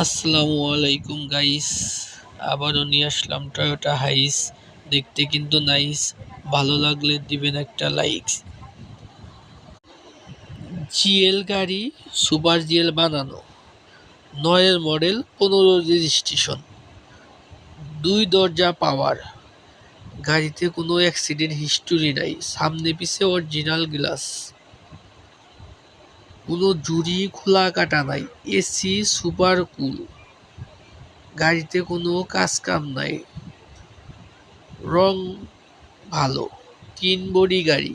আসসালামু আলাইকুম গাইস আবারও নিয়ে আসলাম টয়োটা হাইস দেখতে কিন্তু নাইস ভালো লাগলে দিবেন একটা লাইক জিএল গাড়ি সুপার জিএল বানানো। নয়ের মডেল পনেরো রেজিস্ট্রেশন দুই দরজা পাওয়ার গাড়িতে কোনো অ্যাক্সিডেন্ট হিস্টোরি নাই। সামনে পিছে অরিজিনাল গ্লাস কোনো জুড়ি খোলা কাটা নাই, এসি সুপার কুল। গাড়িতে কোনো কাজ কাম নাই। রং ভালো, তিন বডি গাড়ি।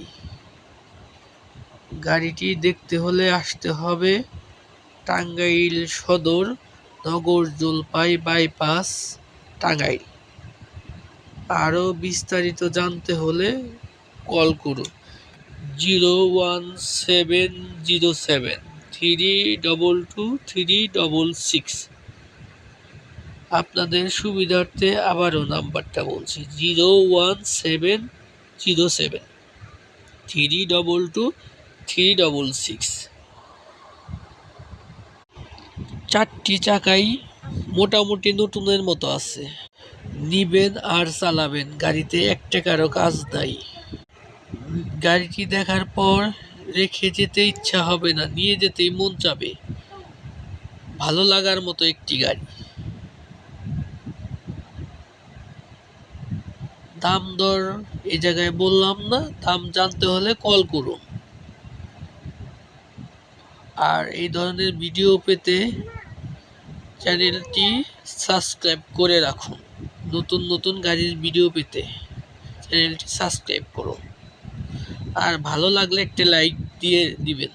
গাড়িটি দেখতে হলে আসতে হবে টাঙ্গাইল সদর নগর জলপাই বাইপাস, টাঙ্গাইল। আরও বিস্তারিত জানতে হলে কল করুন। Zero one seven zero seven three double two three double six আপনাদের সুবিধার্থে আবারও নাম্বারটা বলছি zero one seven zero seven three double two three double six চারটি চাকাই মোটামুটি নতুনের মতো আছে। নিবেন আর চালাবেন, গাড়িতে এক টাকারও কাজ নাই। গাড়িটি দেখার পর রেখে যেতে ইচ্ছা হবে না, নিয়ে যেতেই মন চাবে। ভালো লাগার মতো একটি গাড়ি। দাম দর এই জায়গায় বললাম না, দাম জানতে হলে কল করুন। আর এই ধরনের ভিডিও পেতে চ্যানেলটি সাবস্ক্রাইব করে রাখুন। নতুন নতুন গাড়ির ভিডিও পেতে চ্যানেলটি সাবস্ক্রাইব করুন। আর ভালো লাগলে একটা লাইক দিয়ে দিবেন।